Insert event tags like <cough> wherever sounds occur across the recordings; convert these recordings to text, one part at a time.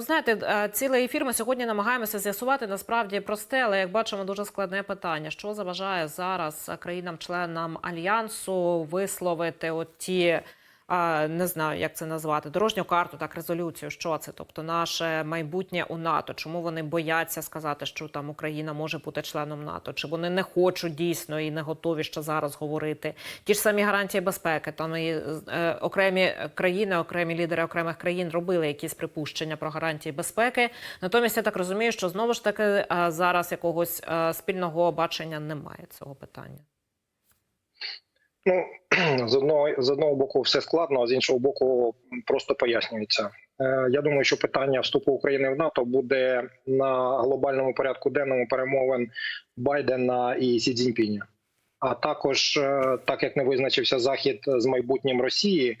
Знаєте, е, цілий ефір ми сьогодні намагаємося з'ясувати насправді просте, але як бачимо, дуже складне питання. Що заважає зараз країнам-членам альянсу висловити от ті, не знаю, як це назвати, дорожню карту, так резолюцію. Що це? Тобто наше майбутнє у НАТО. Чому вони бояться сказати, що там Україна може бути членом НАТО? Чи вони не хочуть дійсно і не готові ще зараз говорити? Ті ж самі гарантії безпеки. Там і е, окремі країни, окремі лідери окремих країн робили якісь припущення про гарантії безпеки. Натомість я так розумію, що знову ж таки е, зараз якогось е, спільного бачення немає цього питання. Ну <clears throat> з одного з одного боку, все складно, а з іншого боку, просто пояснюється. Е, Я думаю, що питання вступу України в НАТО буде на глобальному порядку денному перемовин Байдена і Сі Цзіньпіня. А також, е, так як не визначився захід з майбутнім Росії,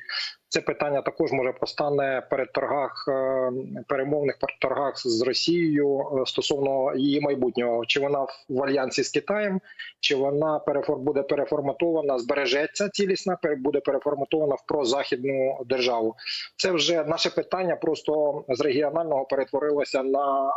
це питання також може постане перед торгах е, перемовних торгах з Росією е, стосовно її майбутнього. Чи вона в альянсі з Китаєм, чи вона буде переформатована, збережеться цілісна, буде переформатована в прозахідну державу. Це вже наше питання просто з регіонального перетворилося на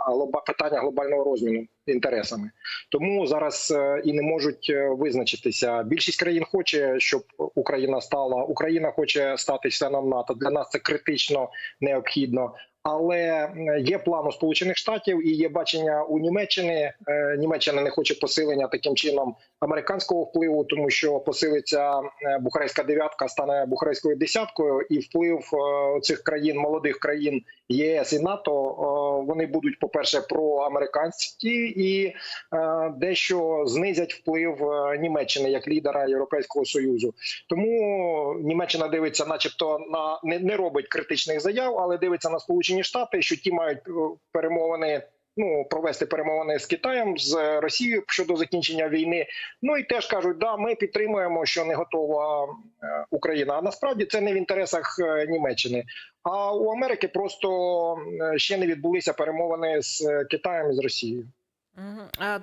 питання глобального розміну інтересами. Тому зараз е, і не можуть е, визначитися. Більшість країн хоче, щоб Україна стала. Україна хоче стати членом НАТО. Для нас це критично необхідно. Але є план у Сполучених Штатів і є бачення у Німеччини. Е, Німеччина не хоче посилення таким чином американського впливу, тому що посилиться е, Бухарейська дев'ятка, стане Бухарейською десяткою, і вплив е, цих країн, молодих країн ЄС і НАТО, вони будуть, по перше, проамериканські і дещо знизять вплив Німеччини як лідера Європейського союзу. Тому Німеччина дивиться, начебто, на не робить критичних заяв, але дивиться на Сполучені Штати, що ті мають е, перемовини. Ну, провести перемовини з Китаєм з Росією щодо закінчення війни. Ну і теж кажуть, да, ми підтримуємо, що не готова е, Україна. А насправді це не в інтересах е, Німеччини. А у Америки просто ще не відбулися перемовини з Китаєм і з Росією.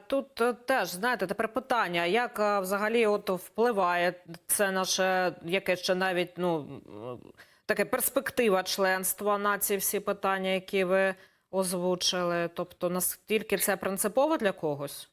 Тут теж знаєте тепер питання, як взагалі от впливає це наше яке ще навіть ну таке перспектива членства на ці всі питання, які ви озвучили. Тобто, наскільки це принципово для когось?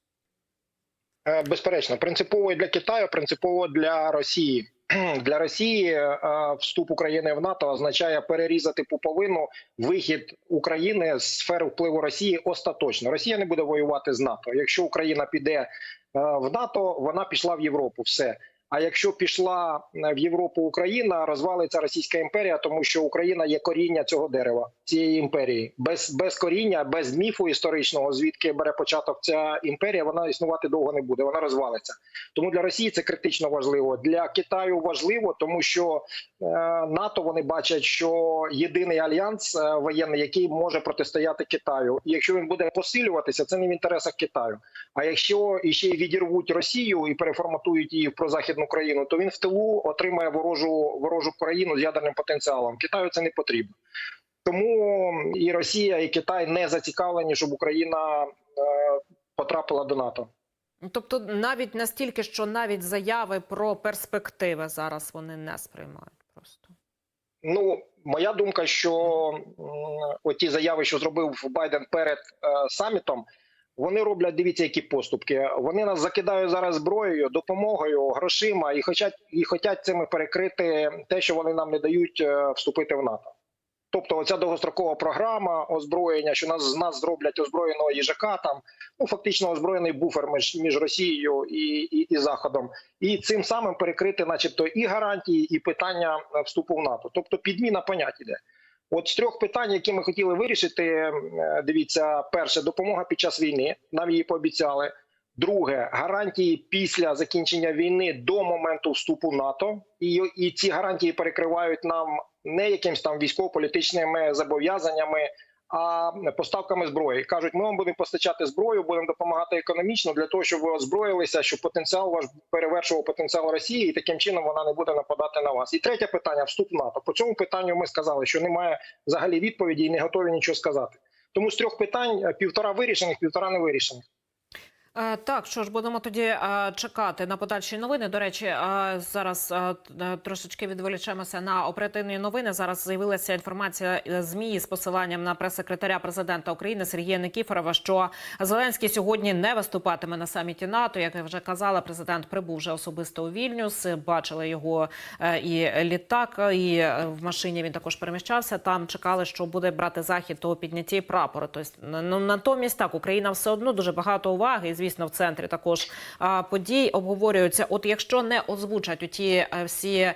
Е, Безперечно, принципово і для Китаю, принципово для Росії. <clears throat> Для Росії е, вступ України в НАТО означає перерізати пуповину вихід України з сфери впливу Росії остаточно. Росія не буде воювати з НАТО. Якщо Україна піде е, в НАТО, вона пішла в Європу. Все. А якщо пішла е, в Європу Україна, розвалиться Російська імперія, тому що Україна є коріння цього дерева, цієї імперії. Без, без коріння, без міфу історичного, звідки бере початок ця імперія, вона існувати довго не буде. Вона розвалиться. Тому для Росії це критично важливо. Для Китаю важливо, тому що е, НАТО вони бачать, що єдиний альянс е, воєнний, який може протистояти Китаю. І якщо він буде посилюватися, це не в інтересах Китаю. А якщо іще й відірвуть Росію і переформатують її в прозахідну країну, то він в тилу отримає ворожу ворожу країну з ядерним потенціалом. Китаю це не потрібно. Тому і Росія, і Китай не зацікавлені, щоб Україна е, потрапила до НАТО. Ну, Тобто, навіть настільки, що навіть заяви про перспективи зараз вони не сприймають просто. Ну, моя думка, що оті заяви, що зробив Байден перед е, самітом, вони роблять, дивіться, які поступки. Вони нас закидають зараз зброєю, допомогою, грошима і хочуть, і хочуть цими перекрити те, що вони нам не дають е, вступити в НАТО. Тобто, оця довгострокова програма озброєння, що нас з нас зроблять озброєного їжака, там ну фактично озброєний буфер між, між Росією і, і, і Заходом, і цим самим перекрити, начебто, і гарантії, і питання вступу в НАТО. Тобто, підміна понять іде. От з трьох питань, які ми хотіли вирішити, е, дивіться, перше допомога під час війни. Нам її пообіцяли. Друге гарантії після закінчення війни до моменту вступу НАТО, і, і ці гарантії перекривають нам не якимсь там військово-політичними зобов'язаннями, а поставками зброї. кажуть, ми вам будемо постачати зброю, будемо допомагати економічно для того, щоб ви озброїлися, щоб потенціал ваш перевершував потенціал Росії, і таким чином вона не буде нападати на вас. І третє питання вступ в НАТО. По цьому питанню ми сказали, що немає взагалі відповіді і не готові нічого сказати. Тому з трьох питань е, півтора вирішених, півтора не вирішених. Е, Так, що ж будемо тоді е, чекати на подальші новини. До речі, е, зараз трошечки відволічемося на оперативні новини. Зараз з'явилася інформація змі з посиланням на прес-секретаря президента України Сергія Никіфорова, що Зеленський сьогодні не виступатиме на саміті НАТО. Як я вже казала, президент прибув вже особисто у Вільнюс. Бачили його і літак, і в машині він також переміщався. Там чекали, що буде брати захід у піднятті прапору. Тобто, ну натомість так Україна все одно дуже багато уваги. І звісно, в центрі також подій обговорюються. От якщо не озвучать у ті е, всі.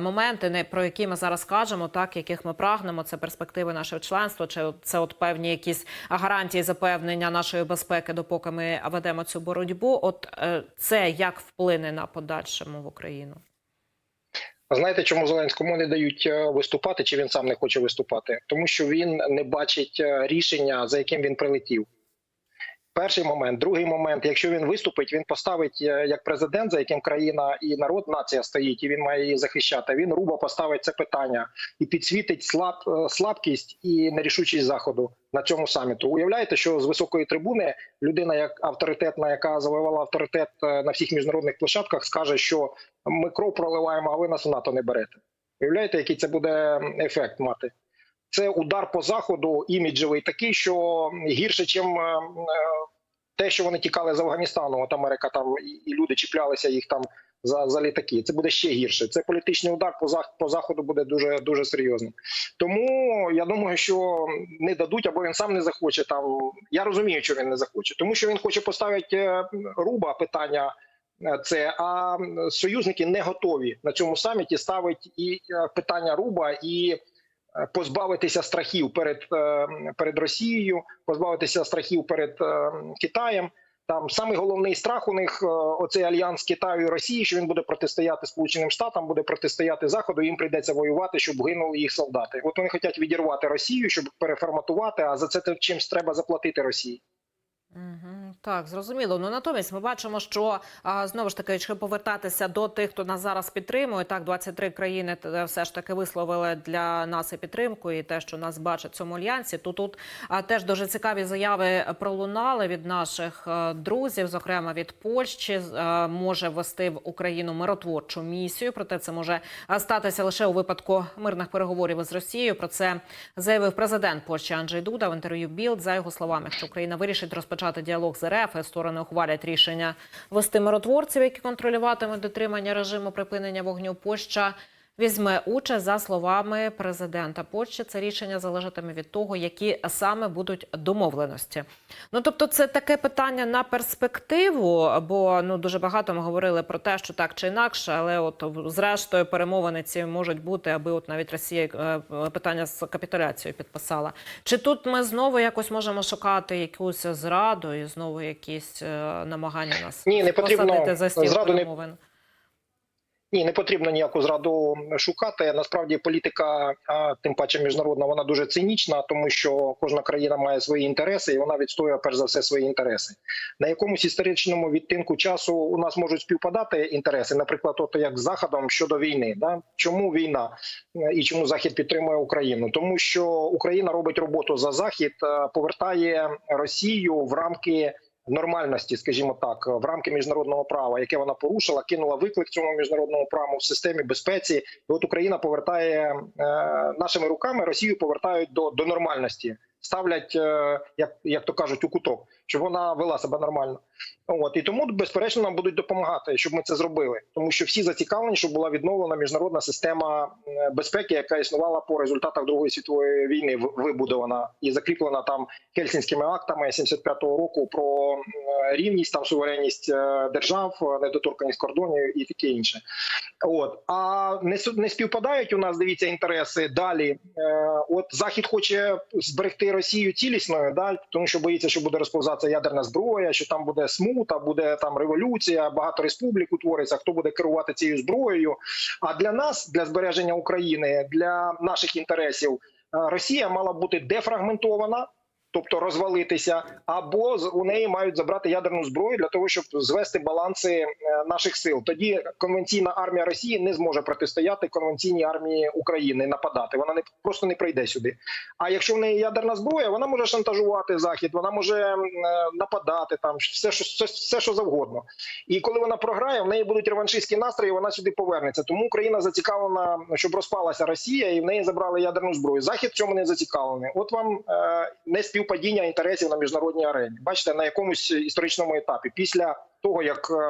Моменти, не про які ми зараз кажемо, так яких ми прагнемо, це перспективи нашого членства, чи це от певні якісь гарантії запевнення нашої безпеки, допоки ми ведемо цю боротьбу. От е, це як вплине на подальшому в Україну? Знаєте, чому Зеленському не дають е, виступати, чи він сам не хоче виступати? Тому що він не бачить е, рішення, за яким він прилетів. Перший момент, другий момент. Якщо він виступить, він поставить е, як президент, за яким країна і народ, нація стоїть, і він має її захищати. Він грубо поставить це питання і підсвітить слаб, е, слабкість і нерішучість заходу на цьому саміту. Уявляєте, що з високої трибуни людина, як авторитетна, яка завоювала авторитет е, на всіх міжнародних площадках, скаже, що ми кров проливаємо, а ви нас в НАТО не берете. Уявляєте, який це буде ефект мати? Це удар по заходу іміджевий такий, що гірше, ніж те, що вони тікали з Афганістану. От Америка там і- люди чіплялися їх там за, за літаки. Це буде ще гірше. Це політичний удар по по заходу буде дуже дуже серйозним. Тому я думаю, що не дадуть або він сам не захоче. Там я розумію, що він не захоче, тому що він хоче поставити е, руба питання. е, Це а союзники не готові на цьому саміті ставити і е, питання руба і е, позбавитися страхів перед, е, перед Росією, позбавитися страхів перед е, Китаєм. Там саме головний страх у них е, оцей альянс Китаю і Росії, що він буде протистояти Сполученим Штатам, буде протистояти Заходу. Їм прийдеться воювати, щоб гинули їх солдати. От вони хочуть відірвати Росію, щоб переформатувати. А за це чимсь треба заплатити Росії. Так, зрозуміло. Ну натомість ми бачимо, що а, знову ж таки, якщо повертатися до тих, хто нас зараз підтримує, так 23 країни все ж таки висловили для нас і підтримку, і те, що нас бачать в цьому альянсі. То тут а, теж дуже цікаві заяви пролунали від наших е, друзів, зокрема від Польщі, З- е, може ввести в Україну миротворчу місію. Проте це може статися лише у випадку мирних переговорів із Росією. Про це заявив президент Польщі Анджей Дуда в інтерв'ю Білд. За його словами, якщо Україна вирішить розпочати діалог з РФ, сторони ухвалять рішення вести миротворців, які контролюватимуть дотримання режиму припинення вогню. Польща візьме участь за словами президента Польщі. Це рішення залежатиме від того, які саме будуть домовленості. Ну тобто, це таке питання на перспективу, бо ну дуже багато ми говорили про те, що так чи інакше, але от зрештою перемовини ці можуть бути, аби от навіть Росія е, питання з капітуляцією підписала. Чи тут ми знову якось можемо шукати якусь зраду і знову якісь е, намагання нас Ні, не потрібно посадити за стіл зраду не перемовин? Ні, не потрібно ніяку зраду шукати. Насправді політика, тим паче міжнародна, вона дуже цинічна, тому що кожна країна має свої інтереси, і вона відстоює перш за все свої інтереси. На якомусь історичному відтинку часу у нас можуть співпадати інтереси, наприклад, от як з заходом щодо війни. Да? Чому війна е, і чому захід підтримує Україну? Тому що Україна робить роботу за захід, е, повертає Росію в рамки нормальності, скажімо так, в рамки міжнародного права, яке вона порушила, кинула виклик цьому міжнародному праву в системі безпеці. І от Україна повертає е, нашими руками Росію повертають до, до нормальності, ставлять, е, як, як то кажуть, у куток, щоб вона вела себе нормально. От і тому безперечно нам будуть допомагати, щоб ми це зробили, тому що всі зацікавлені, щоб була відновлена міжнародна система е, безпеки, яка існувала по результатах Другої світової війни, вибудована і закріплена там Хельсінськими актами 75-го року про е, рівність, там суверенність держав, недоторканість кордонів і таке інше. От а не не співпадають у нас. Дивіться інтереси далі. От захід хоче зберегти Росію цілісною, да тому що боїться, що буде розповзатися ядерна зброя, що там буде смута, буде там революція, багато республік утвориться. Хто буде керувати цією зброєю? А для нас, для збереження України, для наших інтересів, е, Росія мала бути дефрагментована. Тобто розвалитися, або у неї мають забрати ядерну зброю для того, щоб звести баланси е, наших сил. Тоді конвенційна армія Росії не зможе протистояти конвенційній армії України, нападати. Вона не просто не прийде сюди. А якщо в неї ядерна зброя, вона може шантажувати захід, вона може е, нападати там все, що все, що завгодно. І коли вона програє, в неї будуть реваншистські настрої, вона сюди повернеться. Тому Україна зацікавлена, щоб розпалася Росія, і в неї забрали ядерну зброю. Захід в цьому не зацікавлений. От вам е, не співпадіння інтересів на міжнародній арені. Бачите, на якомусь історичному етапі, після того як е,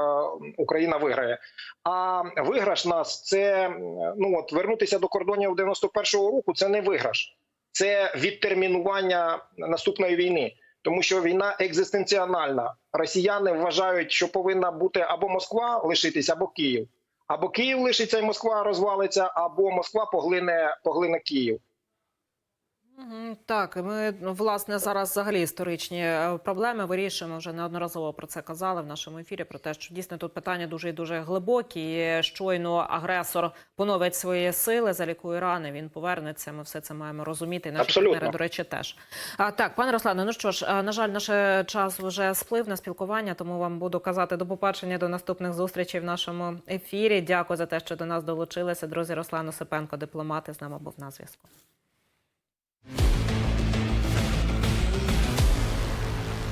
Україна виграє. А виграш нас це ну от вернутися до кордонів 91-го року. Це не виграш, це відтермінування наступної війни. Тому що війна екзистенціональна. Росіяни вважають, що повинна бути або Москва лишитися, або Київ. Або Київ лишиться і Москва розвалиться, або Москва поглине, поглине Київ. Так, ми ну, власне зараз взагалі історичні е, проблеми вирішуємо. Вже неодноразово про це казали в нашому ефірі. Про те, що дійсно тут питання дуже і дуже глибокі. І Щойно агресор поновить свої сили, залікує рани. Він повернеться. Ми все це маємо розуміти. і Наші Абсолютно. партнери, до речі, теж а так, пане Руслане. Ну що ж, на жаль, наш е, час вже сплив на спілкування. Тому вам буду казати до побачення, до наступних зустрічей в нашому ефірі. Дякую за те, що до нас долучилися. Друзі, Руслан Осипенко, дипломат, з нами був на зв'язку.